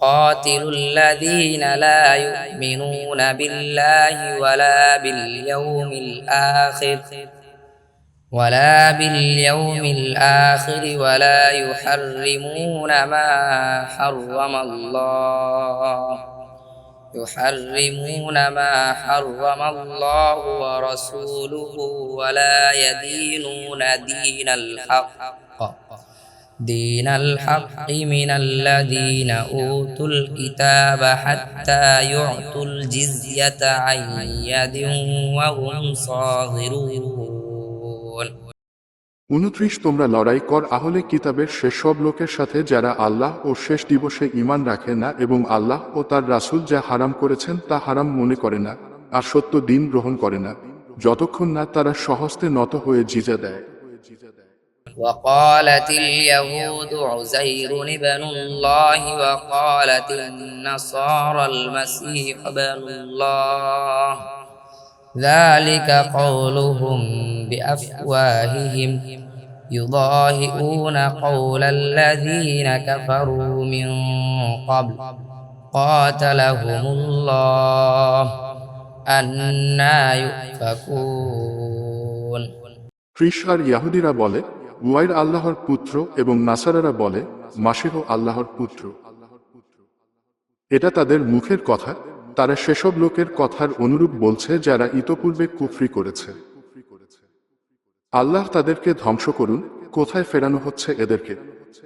قاتلوا الذين لا يؤمنون بالله ولا باليوم الآخر ولا باليوم الآخر ولا يحرمون ما حرم الله يحرمون ما حرم الله ورسوله ولا يدينون دين الحق. دين الحق من الذين أوتوا الكتاب حتى يعطوا الجزية عن يد وهم صاغرون উনত্রিশ তোমরা লড়াই কর আহলে কিতাবের সেসব লোকের সাথে যারা আল্লাহ ও শেষ দিবসে ঈমান রাখে না এবং আল্লাহ ও তার রাসূল যা হারাম করেছেন তা হারাম মনে করে না আর সত্য দিন গ্রহণ করে না যতক্ষণ না তারা সহস্তে নত হয়ে জিজা দেয় وقالت اليهود عزير ابن الله وقالت النصارى المسيح ابن الله ذلك قولهم بافواههم يضاهئون قول الذين كفروا من قبل قاتلهم الله أنا يؤفكون খ্রিস আর ইয়াহুদিরা বলে উয়াইর আল্লাহর পুত্র এবং নাসারারা বলে, মাসেহ আল্লাহর পুত্র। এটা তাদের মুখের কথা, তারা সেসব লোকের কথার অনুরূপ বলছে যারা ইতপূর্বে কুফরি করেছে। আল্লাহ তাদেরকে ধ্বংস করুন, কোথায় ফেরানো হচ্ছে এদেরকে?